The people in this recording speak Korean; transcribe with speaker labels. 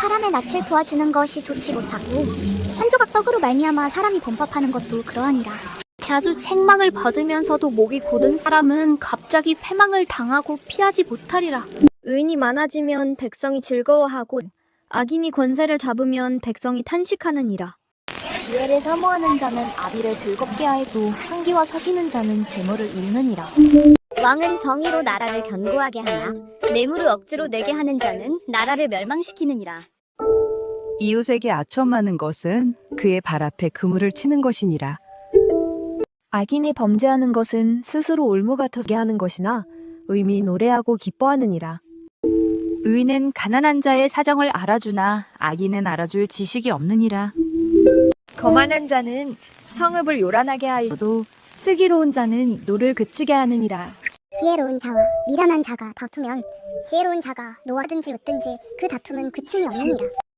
Speaker 1: 사람의 낯을 보아주는 것이 좋지 못하고 한 조각 떡으로 말미암아 사람이 범법하는 것도 그러하니라.
Speaker 2: 자주 책망을 받으면서도 목이 곧은 사람은 갑자기 패망을 당하고 피하지 못하리라.
Speaker 3: 의인이 많아지면 백성이 즐거워하고 악인이 권세를 잡으면 백성이 탄식하느니라.
Speaker 4: 지혜를 사모하는 자는 아비를 즐겁게 하여도 창기와 사귀는 자는 재물을 잃느니라.
Speaker 3: 왕은 정의로 나라를 견고하게 하나 뇌물을 억지로 내게 하는 자는 나라를 멸망시키느니라.
Speaker 5: 이웃에게 아첨하는 것은 그의 발 앞에 그물을 치는 것이니라.
Speaker 6: 악인이 범죄하는 것은 스스로 올무가 터게 하는 것이나 의미 노래하고 기뻐하느니라.
Speaker 7: 의인은 가난한 자의 사정을 알아주나 악인은 알아줄 지식이 없느니라. 거만한 자는 성읍을 요란하게 하여도 슬기로운 자는 노를 그치게 하느니라.
Speaker 1: 지혜로운 자와 미련한 자가 다투면 지혜로운 자가 노하든지 웃든지 그 다툼은 그침이 없느니라.